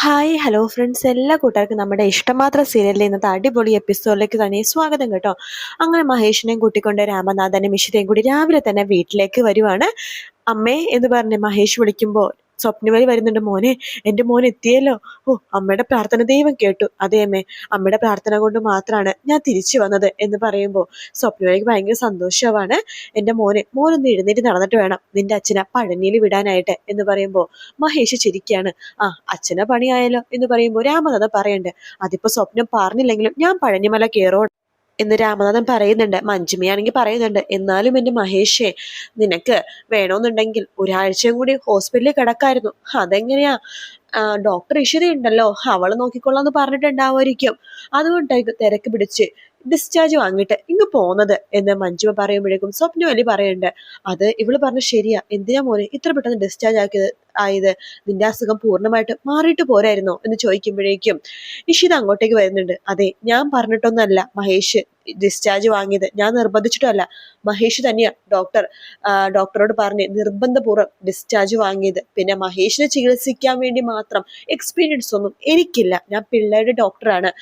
Hi hello friends എല്ലാ കൂട്ടുകാർക്കും നമ്മുടെ ഇഷ്ടമാത്ര സീരിയലിൽ ഇന്നത്തെ അടിപൊളി എപ്പിസോഡിലേക്ക് തന്നെ സ്വാഗതം കേട്ടോ. അങ്ങനെ മഹേഷിനെയും കൂട്ടിക്കൊണ്ട് രാമനാഥനും മിഷിതയും കൂടി രാവിലെ തന്നെ വീട്ടിലേക്ക് വരുവാണ്. അമ്മേ എന്ന് പറഞ്ഞ് മഹേഷ് വിളിക്കുമ്പോൾ സ്വപ്നവലി വരുന്നുണ്ട് മോനെ. എന്റെ മോൻ എത്തിയല്ലോ. ഓ അമ്മയുടെ പ്രാർത്ഥന ദൈവം കേട്ടു. അതേ അമ്മേ അമ്മയുടെ പ്രാർത്ഥന കൊണ്ട് മാത്രമാണ് ഞാൻ തിരിച്ചു വന്നത് എന്ന് പറയുമ്പോൾ സ്വപ്നവരിക്ക് ഭയങ്കര സന്തോഷമാണ്. എന്റെ മോനെ മോനൊന്ന് എഴുന്നേറ്റ് നടന്നിട്ട് വേണം നിന്റെ അച്ഛനെ പഴനിയിൽ വിടാനായിട്ട് എന്ന് പറയുമ്പോൾ മഹേഷ് ചിരിക്കുകയാണ് ആ അച്ഛനെ പണിയായല്ലോ എന്ന് പറയുമ്പോൾ രാമകഥ പറയണ്ട് അതിപ്പോ സ്വപ്നം പറഞ്ഞില്ലെങ്കിലും ഞാൻ പഴനിമല കയറോ എന്ന് രാമനാഥൻ പറയുന്നുണ്ട് മഞ്ജുമയാണെങ്കിൽ പറയുന്നുണ്ട് എന്നാലും എന്റെ മഹേഷേ നിനക്ക് വേണമെന്നുണ്ടെങ്കിൽ ഒരാഴ്ചയും കൂടി ഹോസ്പിറ്റലിൽ കിടക്കായിരുന്നു. അതെങ്ങനെയാ? ഡോക്ടർ ഇഷിതയുണ്ടല്ലോ അവൾ നോക്കിക്കൊള്ളാന്ന് പറഞ്ഞിട്ടുണ്ടാവുമായിരിക്കും. അതുകൊണ്ടായിരിക്കും തിരക്ക് പിടിച്ച് ഡിസ്ചാർജ് വാങ്ങിയിട്ട് ഇങ്ങ് പോന്നത് എന്ന് മഞ്ജുമ പറയുമ്പോഴേക്കും സ്വപ്നവലി പറയുന്നുണ്ട്. അത് ഇവൾ പറഞ്ഞ ശരിയാ. എന്തിനാ മോനെ ഇത്ര പെട്ടെന്ന് ഡിസ്ചാർജ് ആക്കിയത് ആയത്? നിന്റെ അസുഖം പൂർണമായിട്ട് മാറിയിട്ട് പോരായിരുന്നോ? എന്ന് ചോദിക്കുമ്പോഴേക്കും ഇഷിത അങ്ങോട്ടേക്ക് വരുന്നുണ്ട്. അതെ ഞാൻ പറഞ്ഞിട്ടൊന്നല്ല മഹേഷ്. ഡിസ്ചാർജ് വാങ്ങിയത്. ഞാൻ നിർബന്ധിച്ചിട്ടല്ല മഹേഷ് തന്നെയാ ഡോക്ടർ ഡോക്ടറോട് പറഞ്ഞ് നിർബന്ധപൂർവം ഡിസ്ചാർജ് വാങ്ങിയത്. പിന്നെ മഹേഷിനെ ചികിത്സിക്കാൻ വേണ്ടി മാത്രം എക്സ്പീരിയൻസ് ഒന്നും എനിക്കില്ല. ഞാൻ പിള്ളേരുടെ ഡോക്ടറാണ്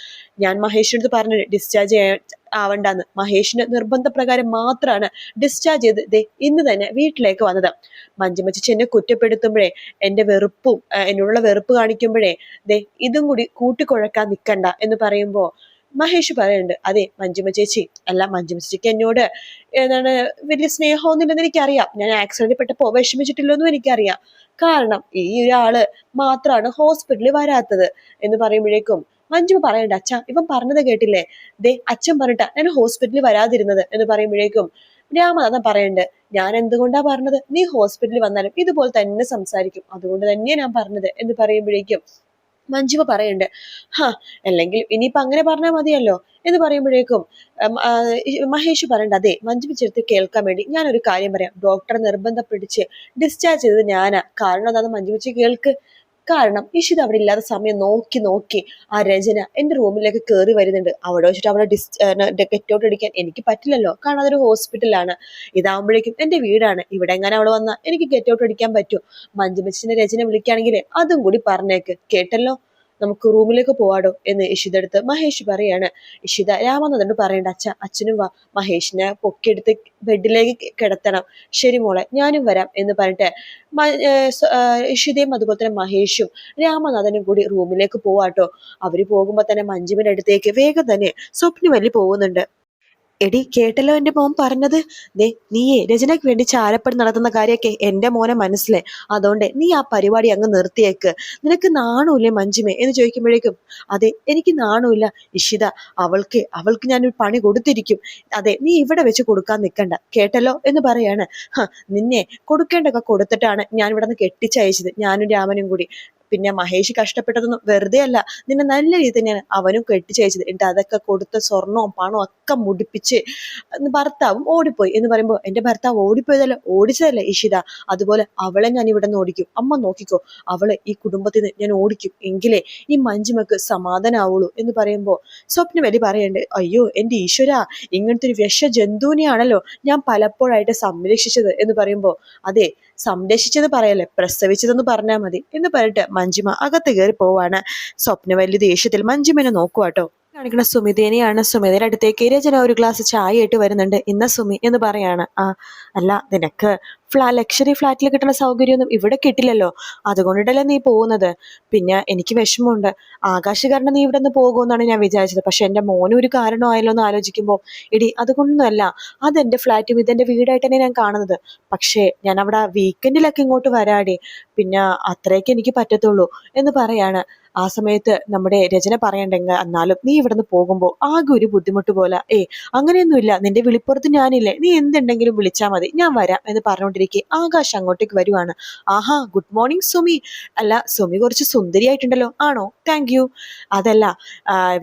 ഞാൻ മഹേഷിനടുത്ത് പറഞ്ഞു ഡിസ്ചാർജ് ആവണ്ടെന്ന്. മഹേഷിന് നിർബന്ധപ്രകാരം മാത്രമാണ് ഡിസ്ചാർജ് ചെയ്ത് ദേ ഇന്ന് തന്നെ വീട്ടിലേക്ക് വന്നത്. മഞ്ജുമച്ചി എന്നെ കുറ്റപ്പെടുത്തുമ്പോഴേ എന്റെ വെറുപ്പും എന്നോടുള്ള വെറുപ്പ് കാണിക്കുമ്പോഴേ ദേ ഇതും കൂടി കൂട്ടിക്കുഴക്കാൻ നിൽക്കണ്ട എന്ന് പറയുമ്പോൾ മഹേഷ് പറയുന്നുണ്ട് അതെ മഞ്ജുമ ചേച്ചി അല്ല മഞ്ജുമ ചേച്ചിക്ക് എന്നോട് എന്താണ് വലിയ സ്നേഹമൊന്നുമില്ലെന്ന് എനിക്കറിയാം. ഞാൻ ആക്സിഡന്റ് പെട്ടപ്പോ വിഷമിച്ചിട്ടില്ലെന്നും എനിക്കറിയാം. കാരണം ഈ ഒരാൾ മാത്രമാണ് ഹോസ്പിറ്റലിൽ വരാത്തത്. എന്ന് പറയുമ്പോഴേക്കും മഞ്ജു പറയണ്ട അച്ഛ ഇവൻ പറഞ്ഞത് കേട്ടില്ലേ? ദേ അച്ഛൻ പറഞ്ഞിട്ടാ ഞാൻ ഹോസ്പിറ്റലിൽ വരാതിരുന്നത്. എന്ന് പറയുമ്പോഴേക്കും രാമനാഥൻ പറയണ്ട് ഞാൻ എന്തുകൊണ്ടാ പറഞ്ഞത്? നീ ഹോസ്പിറ്റലിൽ വന്നാലും ഇതുപോലെ തന്നെ സംസാരിക്കും. അതുകൊണ്ട് തന്നെയാ ഞാൻ പറഞ്ഞത്. എന്ന് പറയുമ്പോഴേക്കും മഞ്ജുവ പറയുന്നുണ്ട് ഹാ അല്ലെങ്കിൽ ഇനിയിപ്പൊ അങ്ങനെ പറഞ്ഞാൽ മതിയല്ലോ എന്ന് പറയുമ്പോഴേക്കും മഹേഷ് പറയണ്ട അതെ മഞ്ജു ചെറുത്ത് കേൾക്കാൻ വേണ്ടി ഞാനൊരു കാര്യം പറയാം. ഡോക്ടറെ നിർബന്ധം പിടിച്ച് ഡിസ്ചാർജ് ചെയ്തത് ഞാനാ. കാരണം എന്താണെന്ന് മഞ്ജു വെച്ച് കേൾക്ക്. കാരണം ഇഷിത അവിടെ ഇല്ലാത്ത സമയം നോക്കി നോക്കി ആ രചന എന്റെ റൂമിലേക്ക് കയറി വരുന്നുണ്ട്. അവിടെ വെച്ചിട്ട് അവിടെ ഡിസ് ഗെറ്റ് ഔട്ട് അടിക്കാൻ എനിക്ക് പറ്റില്ലല്ലോ. കാരണം അതൊരു ഹോസ്പിറ്റലാണ്. ഇതാകുമ്പോഴേക്കും എന്റെ വീടാണ്. ഇവിടെ എങ്ങനെ അവിടെ വന്നാൽ എനിക്ക് ഗെറ്റ് ഔട്ട് അടിക്കാൻ പറ്റും. മഞ്ജുമച്ചിന്റെ രചന വിളിക്കുകയാണെങ്കിൽ അതും കൂടി പറഞ്ഞേക്ക്. കേട്ടല്ലോ? നമുക്ക് റൂമിലേക്ക് പോവാടോ എന്ന് ഇഷിത എടുത്ത് മഹേഷ് പറയാണ്. ഇഷിത രാമനാഥനോട് പറയണ്ട അച്ഛ അച്ഛനും വാ. മഹേഷിനെ പൊക്കിയെടുത്ത് ബെഡിലേക്ക് കിടത്തണം. ശരി മോളെ ഞാനും വരാം എന്ന് പറഞ്ഞിട്ട് ഇഷിതയും അതുപോലെ തന്നെ മഹേഷും രാമനാഥനും കൂടി റൂമിലേക്ക് പോവാട്ടോ. അവർ പോകുമ്പോ തന്നെ മഞ്ജുവിന്റെ അടുത്തേക്ക് വേഗം തന്നെ സ്വപ്നവല്ലി പോകുന്നുണ്ട്. എടി കേട്ടല്ലോ എന്റെ മോൻ പറഞ്ഞത്. ദേ നീയേ രചനയ്ക്ക് വേണ്ടി ചാരപ്പടി നടത്തുന്ന കാര്യമൊക്കെ എന്റെ മോനെ മനസ്സിലെ അതുകൊണ്ട് നീ ആ പരിപാടി അങ്ങ് നിർത്തിയേക്ക്. നിനക്ക് നാണൂല്ലേ മഞ്ജുമേ? എന്ന് ചോദിക്കുമ്പോഴേക്കും അതെ എനിക്ക് നാണൂല്ല ഇഷിത അവൾക്ക് അവൾക്ക് ഞാനൊരു പണി കൊടുത്തിരിക്കും. അതെ നീ ഇവിടെ വെച്ച് കൊടുക്കാൻ നിൽക്കണ്ട. കേട്ടല്ലോ എന്ന് പറയാണ്. നിന്നെ കൊടുക്കേണ്ടൊക്കെ കൊടുത്തിട്ടാണ് ഞാൻ ഇവിടെ നിന്ന് കെട്ടിച്ചയച്ചത്. ഞാനും രാമനും കൂടി. പിന്നെ മഹേഷ് കഷ്ടപ്പെട്ടതൊന്നും വെറുതെ അല്ല. നിന്നെ നല്ല രീതി തന്നെയാണ് അവനും കെട്ടിച്ചയച്ചത്. എന്നിട്ട് അതൊക്കെ കൊടുത്ത സ്വർണവും പണവും ഒക്കെ മുടിപ്പിച്ച് ഭർത്താവും ഓടിപ്പോയി. എന്ന് പറയുമ്പോൾ എന്റെ ഭർത്താവ് ഓടിപ്പോയതല്ല ഓടിച്ചതല്ല ഇഷിത. അതുപോലെ അവളെ ഞാൻ ഇവിടെ നിന്ന് ഓടിക്കും. അമ്മ നോക്കിക്കോ അവളെ ഈ കുടുംബത്തിൽ നിന്ന് ഞാൻ ഓടിക്കും. എങ്കിലേ ഈ മഞ്ജുമക്ക് സമാധാനാവുള്ളൂ എന്ന് പറയുമ്പോൾ സ്വപ്നവലി പറയണ്ട് അയ്യോ എന്റെ ഈശ്വര ഇങ്ങനത്തെ ഒരു വിഷ ജന്തുവിനെയാണല്ലോ ഞാൻ പലപ്പോഴായിട്ട് സംരക്ഷിച്ചത്. എന്ന് പറയുമ്പോൾ അതെ സംരക്ഷിച്ചത് പറയല്ലേ? പ്രസവിച്ചതെന്ന് പറഞ്ഞാൽ മതി. എന്ന് പറഞ്ഞിട്ട് മഞ്ജിമ അകത്ത് കയറി പോവാണ്. സ്വപ്ന വലിയ ദേഷ്യത്തിൽ മഞ്ജിമനെ നോക്കുവാട്ടോ കാണിക്കുന്ന സുമിതേനെയാണ് സുമിതയുടെ അടുത്തേക്ക് രചന ഒരു ഗ്ലാസ് ചായ ഇട്ട് വരുന്നുണ്ട്. ഇന്ന സുമി എന്ന് പറയാണ്. ആ അല്ല നിനക്ക് ഫ്ലാ ലക്ഷറി ഫ്ലാറ്റിൽ കിട്ടുന്ന സൗകര്യമൊന്നും ഇവിടെ കിട്ടില്ലല്ലോ. അതുകൊണ്ടിട്ടല്ലേ നീ പോകുന്നത്. പിന്നെ എനിക്ക് വിഷമമുണ്ട്. ആകാശ് കാരണം നീ ഇവിടെ നിന്ന് പോകുമെന്നാണ് ഞാൻ വിചാരിച്ചത്. പക്ഷെ എന്റെ മോനും ഒരു കാരണമായല്ലോ എന്ന് ആലോചിക്കുമ്പോൾ ഇടി അതുകൊണ്ടൊന്നുമല്ല അതെന്റെ ഫ്ലാറ്റും ഇതെന്റെ വീടായിട്ട് തന്നെ ഞാൻ കാണുന്നത്. പക്ഷേ ഞാൻ അവിടെ വീക്കെൻഡിലൊക്കെ ഇങ്ങോട്ട് വരാടി. പിന്നെ അത്രയൊക്കെ എനിക്ക് പറ്റത്തുള്ളൂ എന്ന് പറയാണ്. ആ സമയത്ത് നമ്മുടെ രചന പറയണ്ടെങ്കിൽ എന്നാലും നീ ഇവിടുന്ന് പോകുമ്പോൾ ആകെ ഒരു ബുദ്ധിമുട്ട് പോലെ. ഏ അങ്ങനെയൊന്നുമില്ല. നിന്റെ വിളിപ്പുറത്ത് ഞാനില്ലേ. നീ എന്തുണ്ടെങ്കിലും വിളിച്ചാൽ മതി. ഞാൻ വരാം എന്ന് പറഞ്ഞുകൊണ്ടിരിക്കെ ആകാശ് അങ്ങോട്ടേക്ക് വരുവാണ്. ആഹാ ഗുഡ് മോർണിംഗ് സുമി. അല്ല സുമി കുറച്ച് സുന്ദരിയായിട്ടുണ്ടല്ലോ. ആണോ? താങ്ക് യു അതല്ല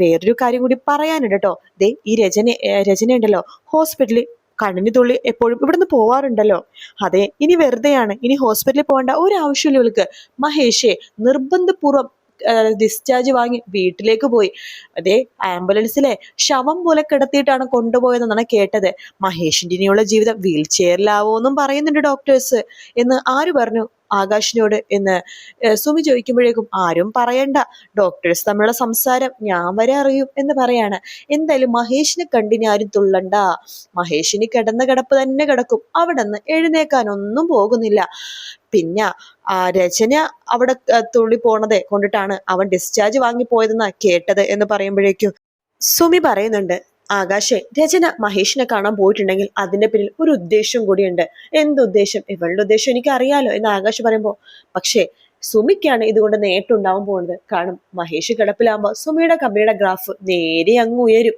വേറൊരു കാര്യം കൂടി പറയാനുണ്ട് കേട്ടോ ദേ ഈ രചന രചന ഉണ്ടല്ലോ ഹോസ്പിറ്റലിൽ കണ്ണിന് തുള്ളി എപ്പോഴും ഇവിടുന്ന് പോവാറുണ്ടല്ലോ. അതെ ഇനി വെറുതെയാണ്. ഇനി ഹോസ്പിറ്റലിൽ പോകേണ്ട ഒരു ആവശ്യമില്ല ഇവൾക്ക്. മഹേഷെ നിർബന്ധപൂർവം ഡിസ്ചാർജ് വാങ്ങി വീട്ടിലേക്ക് പോയി. അതേ ആംബുലൻസിലെ ശവം പോലെ കിടത്തിയിട്ടാണ് കൊണ്ടുപോയതെന്നാണ് കേട്ടത്. മഹേഷിന്റെ ഇനിയുള്ള ജീവിതം വീൽ ചെയറിലാവോ എന്നും പറയുന്നുണ്ട് ഡോക്ടേഴ്സ് എന്ന് ആര് പറഞ്ഞു? ആകാശിനോട് എന്ന് സുമി ചോദിക്കുമ്പോഴേക്കും ആരും പറയണ്ട. ഡോക്ടേഴ്സ് തമ്മിലുള്ള സംസാരം ഞാൻ വരെ അറിയും എന്ന് പറയാണ്. എന്തായാലും മഹേഷിനെ കണ്ടിനി ആരും തുള്ളണ്ട. മഹേഷിന് കിടന്ന കിടപ്പ് തന്നെ കിടക്കും. അവിടെ നിന്ന് എഴുന്നേക്കാനൊന്നും പോകുന്നില്ല. പിന്നെ ആ രചന അവിടെ തുള്ളി പോണതെ കൊണ്ടിട്ടാണ് അവൻ ഡിസ്ചാർജ് വാങ്ങി പോയതെന്നാ കേട്ടത് എന്ന് പറയുമ്പോഴേക്കും സുമി പറയുന്നുണ്ട് ആകാശെ രചന മഹേഷിനെ കാണാൻ പോയിട്ടുണ്ടെങ്കിൽ അതിന്റെ പിന്നിൽ ഒരു ഉദ്ദേശം കൂടിയുണ്ട്. എന്തുദ്ദേശം ഇവളുടെ ഉദ്ദേശം എനിക്ക് അറിയാലോ എന്ന് ആകാശ് പറയുമ്പോ. പക്ഷേ സുമിക്കാണ് ഇതുകൊണ്ട് നേട്ടമുണ്ടാവാൻ പോകുന്നത്. കാരണം മഹേഷ് കിടപ്പിലാകുമ്പോൾ സുമിയുടെ കമ്പനിയുടെ ഗ്രാഫ് നേരെ അങ്ങ് ഉയരും.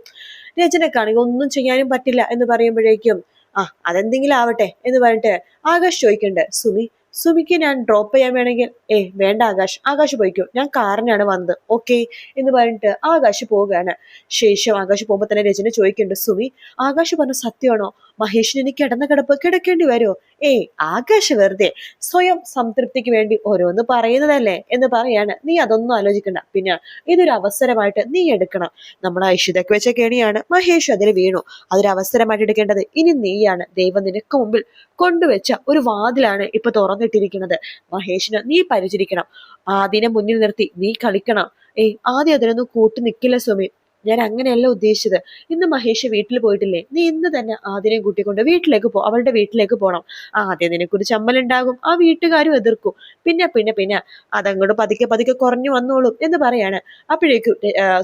രചനക്കാണെങ്കിൽ ഒന്നും ചെയ്യാനും പറ്റില്ല എന്ന് പറയുമ്പോഴേക്കും ആ അതെന്തെങ്കിലും ആവട്ടെ എന്ന് പറഞ്ഞിട്ട് ആകാശ് ചോദിക്കണ്ട് സുമി സുമിക്ക് ഞാൻ ഡ്രോപ്പ് ചെയ്യാൻ വേണമെങ്കിൽ ഏ വേണ്ട ആകാശ് ആകാശ് പോയിക്കോ. ഞാൻ കാറിനാണ് വന്നത്. ഓക്കെ എന്ന് പറഞ്ഞിട്ട് ആകാശ് പോവുകയാണ്. ശേഷം ആകാശ് പോകുമ്പോൾ തന്നെ രചന ചോദിക്കുന്നുണ്ട് സുമി ആകാശ് പറഞ്ഞ സത്യമാണോ? മഹേഷിന് എനിക്ക് കിടന്ന കിടപ്പ് കിടക്കേണ്ടി വരുമോ? ഏയ് ആകാശ് വെറുതെ സ്വയം സംതൃപ്തിക്ക് വേണ്ടി ഓരോന്ന് പറയുന്നതല്ലേ എന്ന് പറയാണ്. നീ അതൊന്നും ആലോചിക്കണ്ട. പിന്നെ ഇതൊരു അവസരമായിട്ട് നീ എടുക്കണം. നമ്മൾ ഐശ്വര്യക്ക് വെച്ച കെണിയാണ്. മഹേഷ് അതിൽ വീണു. അതൊരു അവസരമായിട്ട് എടുക്കേണ്ടത് ഇനി നീയാണ്. ദൈവം നിനക്ക് മുമ്പിൽ കൊണ്ടുവച്ച ഒരു വാതിലാണ് ഇപ്പൊ തുറന്നിട്ടിരിക്കുന്നത്. മഹേഷിന് നീ പരിചരിക്കണം. ആദ്യനെ മുന്നിൽ നിർത്തി നീ കളിക്കണം. ഏയ് ആദ്യം അതിനൊന്നും കൂട്ടി നിൽക്കില്ല സുമി ഞാൻ അങ്ങനെയല്ല ഉദ്ദേശിച്ചത്. ഇന്ന് മഹേഷ് വീട്ടിൽ പോയിട്ടില്ലേ? നീ ഇന്ന് തന്നെ ആദ്യനെ കൂട്ടിക്കൊണ്ട് വീട്ടിലേക്ക് പോ. അവളുടെ വീട്ടിലേക്ക് പോകണം ആദ്യം നിനക്കൊരു ചമ്മലുണ്ടാകും ആ വീട്ടുകാരും എതിർക്കും. പിന്നെ പിന്നെ പിന്നെ അതങ്ങോട്ട് പതുക്കെ പതുക്കെ കുറഞ്ഞു വന്നോളും എന്ന് പറയാണ്. അപ്പോഴേക്കും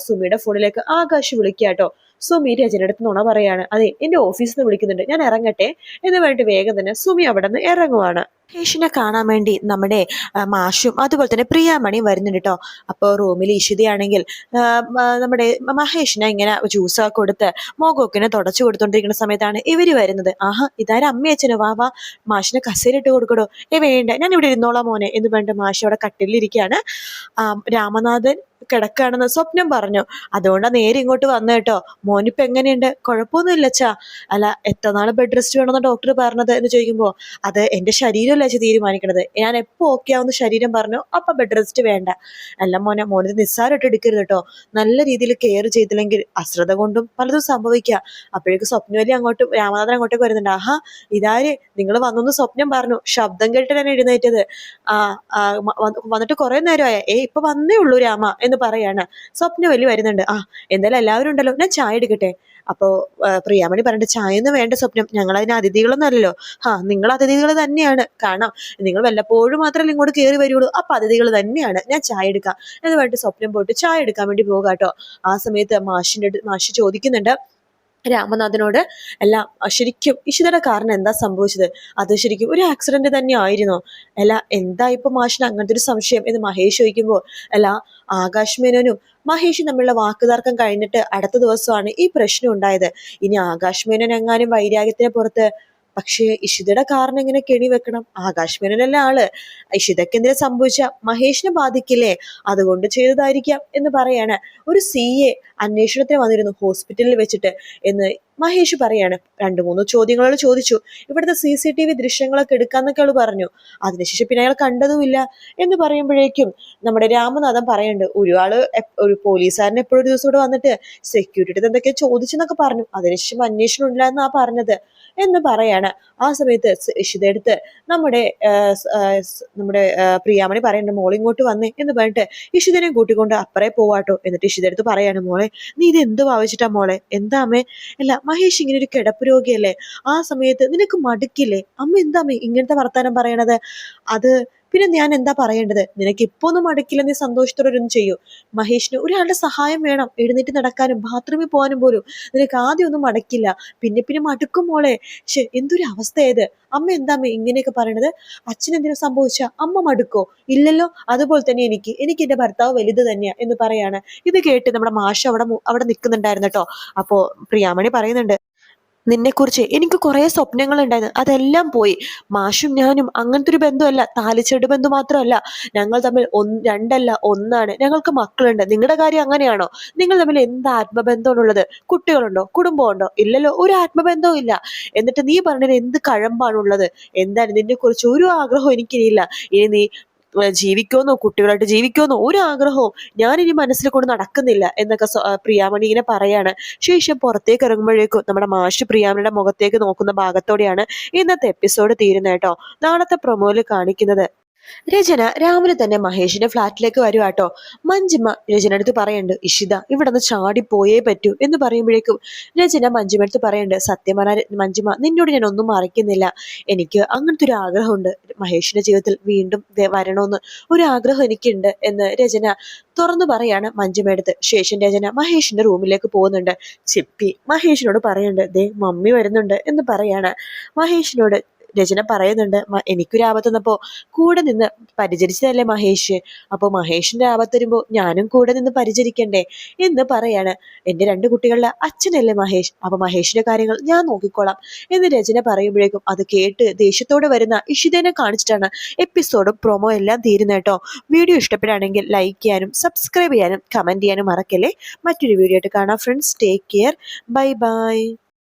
സുമിയുടെ ഫോണിലേക്ക് ആകാശ് വിളിക്കാട്ടോ സുമി രചനടുത്ത് നുണ പറയാണ്. അതെ എന്റെ ഓഫീസിൽ നിന്ന് വിളിക്കുന്നുണ്ട്. ഞാൻ ഇറങ്ങട്ടെ എന്ന് പറഞ്ഞിട്ട് വേഗം തന്നെ സുമി അവിടെ നിന്ന് ഇറങ്ങുവാണ്. മഹേഷിനെ കാണാൻ വേണ്ടി നമ്മുടെ മാഷും അതുപോലെ തന്നെ പ്രിയാമണിയും വരുന്നുണ്ട് കേട്ടോ അപ്പോൾ റൂമിൽ ഇഷിതയാണെങ്കിൽ നമ്മുടെ മഹേഷിനെ ഇങ്ങനെ ജ്യൂസൊക്കെ കൊടുത്ത് മോഗോക്കിനെ തുടച്ചു കൊടുത്തോണ്ടിരിക്കുന്ന സമയത്താണ് ഇവർ വരുന്നത്. ആഹാ ഇതാരും അമ്മയച്ഛനോ? വാ വാ മാഷിനെ കസേരയിട്ട് കൊടുക്കടോ. ഏ വേണ്ട ഞാൻ ഇവിടെ ഇരുന്നോളാം മോനെ എന്ന് വേണ്ട മാഷ് അവിടെ കട്ടിലിരിക്കുകയാണ്. രാമനാഥൻ കിടക്കുകയാണെന്ന് സ്വപ്നം പറഞ്ഞു. അതുകൊണ്ടാണ് നേരെ ഇങ്ങോട്ട് വന്നു കേട്ടോ മോനിപ്പോ എങ്ങനെയുണ്ട്? കുഴപ്പമൊന്നുമില്ല അച്ഛാ അല്ല എത്ര നാൾ ബെഡ് റെസ്റ്റ് വേണമെന്ന് ഡോക്ടർ പറഞ്ഞത് എന്ന് ചോദിക്കുമ്പോൾ അത് എന്റെ ശരീരമല്ല അച്ഛ തീരുമാനിക്കണത്. ഞാൻ എപ്പോ ഓക്കെ ആവുന്ന ശരീരം പറഞ്ഞു അപ്പൊ ബെഡ് റെസ്റ്റ് വേണ്ട. അല്ല മോനെ മോനെ നിസ്സാരമായിട്ട് എടുക്കരുത് കേട്ടോ നല്ല രീതിയിൽ കെയർ ചെയ്തില്ലെങ്കിൽ അശ്രദ്ധ കൊണ്ടും പലതും സംഭവിക്കുക അപ്പോഴേക്ക് സ്വപ്നവലി അങ്ങോട്ട് രാമനാഥൻ അങ്ങോട്ടേക്ക് വരുന്നുണ്ട്. ആഹാ ഇതാര്? നിങ്ങൾ വന്നൊന്ന് സ്വപ്നം പറഞ്ഞു. ശബ്ദം കേട്ടിട്ടാണ് എഴുന്നേറ്റത്. ആ വന്നിട്ട് കുറെ നേരമായ. ഏ ഇപ്പൊ വന്നേ ഉള്ളൂ രാമ. എന്ന് പറയാണ്. സ്വപ്നവലി വരുന്നുണ്ട്. ആ എന്തായാലും എല്ലാവരും ഉണ്ടല്ലോ. ഞാൻ ചായ എടുക്കട്ടെ? അപ്പോ പ്രിയാമണി പറഞ്ഞിട്ട് ചായ ഒന്നും വേണ്ട സ്വപ്നം. ഞങ്ങൾ അതിന് അതിഥികളൊന്നും അല്ലല്ലോ ആ നിങ്ങൾ അതിഥികൾ തന്നെയാണ്. കാണാം നിങ്ങൾ വല്ലപ്പോഴും മാത്രമല്ല ഇങ്ങോട്ട് കയറി വരുള്ളൂ. അപ്പൊ അതിഥികൾ തന്നെയാണ്. ഞാൻ ചായ എടുക്കാം. എന്ന് പറഞ്ഞിട്ട് സ്വപ്നം പോയിട്ട് ചായ എടുക്കാൻ വേണ്ടി പോകാട്ടോ. ആ സമയത്ത് മാഷിന്റെ മാഷ് മാഷി ചോദിക്കുന്നുണ്ട്. രാമനാഥനോട് എല്ലാം ശരിക്കും ഇഷിതയുടെ കാരണം എന്താ സംഭവിച്ചത്? അത് ശരിക്കും ഒരു ആക്സിഡന്റ് തന്നെ ആയിരുന്നോ? അല്ല എന്താ ഇപ്പൊ മാഷിന് അങ്ങനത്തെ ഒരു സംശയം? എന്ന് മഹേഷ് ചോദിക്കുമ്പോൾ അല്ല ആകാശ് മേനോനും മഹേഷും തമ്മിലുള്ള വാക്കുതർക്കം കഴിഞ്ഞിട്ട് അടുത്ത ദിവസമാണ് ഈ പ്രശ്നം ഉണ്ടായത്. ഇനി ആകാശ് മേനോൻ എങ്ങാനും വൈരാഗ്യത്തിന് പുറത്ത് പക്ഷേ ഇഷിതയുടെ കാരണം എങ്ങനെ കെണി വെക്കണം? ആകാശ് മേനോനല്ല ആൾ. ഇഷിതയ്ക്ക് എന്തിനാ സംഭവിച്ച? മഹേഷിനെ ബാധിക്കില്ലേ? അതുകൊണ്ട് ചെയ്തതായിരിക്കാം എന്ന് പറയാണ്. ഒരു സി എ അന്വേഷണത്തിന് വന്നിരുന്നു ഹോസ്പിറ്റലിൽ വെച്ചിട്ട് എന്ന് മഹേഷ് പറയാണ് രണ്ടു മൂന്ന് ചോദ്യങ്ങളോട് ചോദിച്ചു. ഇവിടുത്തെ സി സി ടി വി ദൃശ്യങ്ങളൊക്കെ എടുക്കാന്നൊക്കെ അവൾ പറഞ്ഞു. അതിനുശേഷം പിന്നെ അയാൾ കണ്ടതുമില്ല. എന്ന് പറയുമ്പോഴേക്കും നമ്മുടെ രാമനാഥൻ പറയുന്നുണ്ട് ഒരാൾ ഒരു പോലീസുകാരൻ എപ്പോഴും ഒരു ദിവസം ഇവിടെ വന്നിട്ട് സെക്യൂരിറ്റി എന്തൊക്കെയോ ചോദിച്ചെന്നൊക്കെ പറഞ്ഞു. അതിനുശേഷം അന്വേഷണം ഇല്ല എന്നാ പറഞ്ഞത്. എന്ന് പറയാണ്. ആ സമയത്ത് ഇഷിതെടുത്ത് നമ്മുടെ നമ്മുടെ പ്രിയാമണി പറയുന്നുണ്ട് മോൾ ഇങ്ങോട്ട് വന്നേ എന്ന് പറഞ്ഞിട്ട് ഇഷിതനെ കൂട്ടിക്കൊണ്ട് അപ്പറേ പോവാട്ടോ. എന്നിട്ട് ഇഷിതെടുത്ത് പറയാണ് മോളെ നീ ഇത് എന്ത് ഭാവിച്ചിട്ടാ മോളെ? എന്താമേ അല്ല മഹേഷ് ഇങ്ങനെ ഒരു കിടപ്പ് രോഗിയല്ലേ? ആ സമയത്ത് നിനക്ക് മടുക്കില്ലേ? അമ്മ എന്താ ഇങ്ങനത്തെ വർത്താനം പറയണത്? അത് പിന്നെ ഞാൻ എന്താ പറയേണ്ടത്? നിനക്ക് ഇപ്പൊ ഒന്നും അടുക്കില്ല നീ സന്തോഷത്തോടെ ഒന്നും ചെയ്യൂ. മഹേഷിന് ഒരാളുടെ സഹായം വേണം. എഴുന്നേറ്റ് നടക്കാനും ബാത്റൂമിൽ പോകാനും പോലും. നിനക്ക് ആദ്യം ഒന്നും അടക്കില്ല പിന്നെ പിന്നെ മടുക്കും മോളെ. ശേ എന്തൊരു അവസ്ഥയത് അമ്മ എന്താ അമ്മ ഇങ്ങനെയൊക്കെ പറയണത്? അച്ഛൻ എന്തിനു സംഭവിച്ച? അമ്മ മടുക്കോ? ഇല്ലല്ലോ. അതുപോലെ തന്നെ എനിക്ക്. എനിക്ക് എന്റെ ഭർത്താവ് വലുത് തന്നെയാ എന്ന് പറയാണ്. ഇത് കേട്ട് നമ്മുടെ മാഷ അവിടെ അവിടെ നിൽക്കുന്നുണ്ടായിരുന്നു കേട്ടോ. അപ്പോ പ്രിയാമണി പറയുന്നുണ്ട് നിന്നെക്കുറിച്ച് എനിക്ക് കുറേ സ്വപ്നങ്ങൾ ഉണ്ടായിരുന്നു അതെല്ലാം പോയി. മാഷും ഞാനും അങ്ങനത്തെ ഒരു ബന്ധമല്ല. താലിച്ചെട് ബന്ധു മാത്രമല്ല. ഞങ്ങൾ തമ്മിൽ ഒന്ന് രണ്ടല്ല ഒന്നാണ്. ഞങ്ങൾക്ക് മക്കളുണ്ട്. നിങ്ങളുടെ കാര്യം അങ്ങനെയാണോ? നിങ്ങൾ തമ്മിൽ എന്ത് ആത്മബന്ധമാണുള്ളത്? കുട്ടികളുണ്ടോ? കുടുംബമുണ്ടോ? ഇല്ലല്ലോ. ഒരു ആത്മബന്ധവും ഇല്ല. എന്നിട്ട് നീ പറഞ്ഞതിന് എന്ത് കഴമ്പാണുള്ളത്? എന്താണ് നിന്നെക്കുറിച്ച് ഒരു ആഗ്രഹവും എനിക്കിനിയില്ല. ഇനി നീ ജീവിക്കുമെന്നോ കുട്ടികളായിട്ട് ജീവിക്കുമെന്നോ ഒരു ആഗ്രഹവും ഞാനിനി മനസ്സിൽ കൊണ്ട് നടക്കുന്നില്ല എന്നൊക്കെ പ്രിയാമണി ഇങ്ങനെ പറയാണ്. ശേഷം പുറത്തേക്ക് ഇറങ്ങുമ്പോഴേക്കും നമ്മുടെ മാഷ് പ്രിയാമണിയുടെ മുഖത്തേക്ക് നോക്കുന്ന ഭാഗത്തോടെയാണ് ഇന്നത്തെ എപ്പിസോഡ് തീരുന്നത് കേട്ടോ. നാളത്തെ പ്രൊമോയിൽ കാണിക്കുന്നത് രചന രാവിലെ തന്നെ മഹേഷിന്റെ ഫ്ലാറ്റിലേക്ക് വരുവാട്ടോ മഞ്ജിമ രചന അടുത്ത് പറയുന്നുണ്ട് ഇഷിത ഇവിടെ നിന്ന് ചാടിപ്പോയേ പറ്റൂ എന്ന് പറയുമ്പോഴേക്കും രചന മഞ്ജിമ അടുത്ത് പറയുന്നുണ്ട് സത്യമന മഞ്ജിമ നിന്നോട് ഞാൻ ഒന്നും മറക്കുന്നില്ല എനിക്ക് അങ്ങനത്തെ ഒരു ആഗ്രഹമുണ്ട്. മഹേഷിന്റെ ജീവിതത്തിൽ വീണ്ടും വരണമെന്ന് ഒരു ആഗ്രഹം എനിക്കുണ്ട് എന്ന് രചന തുറന്നു പറയാണ് മഞ്ജിമയെടുത്ത് ശേഷം രചന മഹേഷിന്റെ റൂമിലേക്ക് പോകുന്നുണ്ട്. ചിപ്പി മഹേഷിനോട് പറയണ്ട് ദേ മമ്മി വരുന്നുണ്ട് എന്ന് പറയാണ് മഹേഷിനോട്. രചന പറയുന്നുണ്ട്. "മ- എനിക്കൊരു ആപത്ത് വന്നപ്പോ കൂടെ നിന്ന് പരിചരിച്ചതല്ലേ മഹേഷ്? അപ്പോൾ മഹേഷിന്റെ ആപത്ത് വരുമ്പോ ഞാനും കൂടെ നിന്ന് പരിചരിക്കണ്ടേ എന്ന് പറയാണ്. എന്റെ രണ്ട് കുട്ടികളുടെ അച്ഛനല്ലേ മഹേഷ്? അപ്പോൾ മഹേഷിന്റെ കാര്യങ്ങൾ ഞാൻ നോക്കിക്കോളാം എന്ന് രചന പറയുമ്പോഴേക്കും അത് കേട്ട് ദേഷ്യത്തോടെ വരുന്ന ഇഷിതേനെ കാണിച്ചിട്ടാണ് എപ്പിസോഡും പ്രൊമോ എല്ലാം തീരുന്നത് കേട്ടോ. വീഡിയോ ഇഷ്ടപ്പെടുകയാണെങ്കിൽ ലൈക്ക് ചെയ്യാനും സബ്സ്ക്രൈബ് ചെയ്യാനും കമന്റ് ചെയ്യാനും മറക്കല്ലേ. മറ്റൊരു വീഡിയോ ആയിട്ട് കാണാം friends take care bye bye